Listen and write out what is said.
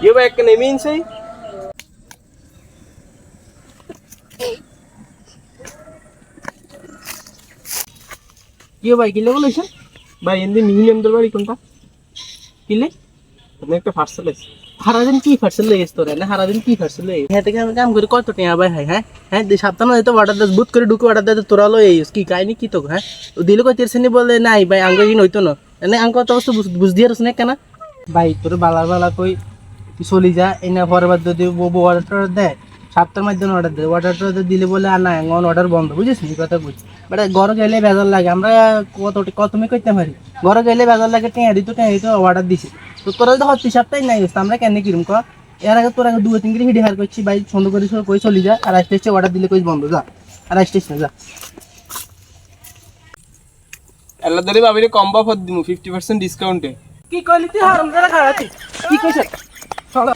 ইয়ে ভাই একটা নেমে ইনছে কি ভাই কিলে বলেছেন ভাই এমনি মিহিন এমদের বাড়ি কোনটা কিলে আপনি একটা পার্সেল আছে সারাদিন কি ফার্সেল লেগে তোর না সারাদিন কি ফার্সেল লেগে হ্যাঁ থেকে আমি কাম করি কত টাকা ভাই হ্যাঁ হ্যাঁ হ্যাঁ সপ্তাহ হয়তো অর্ডার দেয় বুথ করে ঢুকে অর্ডার দেয় তোরা লো এই কি কাহিনি কি তো হ্যাঁ দিলে কই তেরছেনি বলে নাই ভাই আঙ্গ কি নইতো না এনে আঙ্গ তো বুঝ দিয়ে রস না কেন ভাই তোর বালা বালা কই তুই চলি যা এনে পরের যদি অর্ডার টর্ডার দেয় সপ্তাহের মাধ্যমে অর্ডার দেয়। অর্ডার টর্ডার দিলে বলে আর না এখন অর্ডার বন্ধ বুঝিস নি কথা বুঝ বাট ঘরে গেলে বেজার লাগে। আমরা কত কত তুমি করতে পারি ঘরে গেলে বেজার লাগে টেঁয়া দিত টেঁয়া দিত অর্ডার দিছি। তো তোরা যদি হচ্ছে সপ্তাহে নাই হচ্ছে আমরা কেন কিরম ক? এর আগে তোর আগে দু তিন করে হিডি হার করছি ভাই সুন্দর করে কই চলি যা আর আসতে আসতে অর্ডার দিলে কই বন্ধ যা। আর আসতে আসতে যা। আল্লাহ ধরে ভাবিরে কম অফার দিমু ফিফটি পার্সেন্ট ডিসকাউন্টে কি কইলি তুই? হারাম করে খাওয়াতি কি কইছ? 上来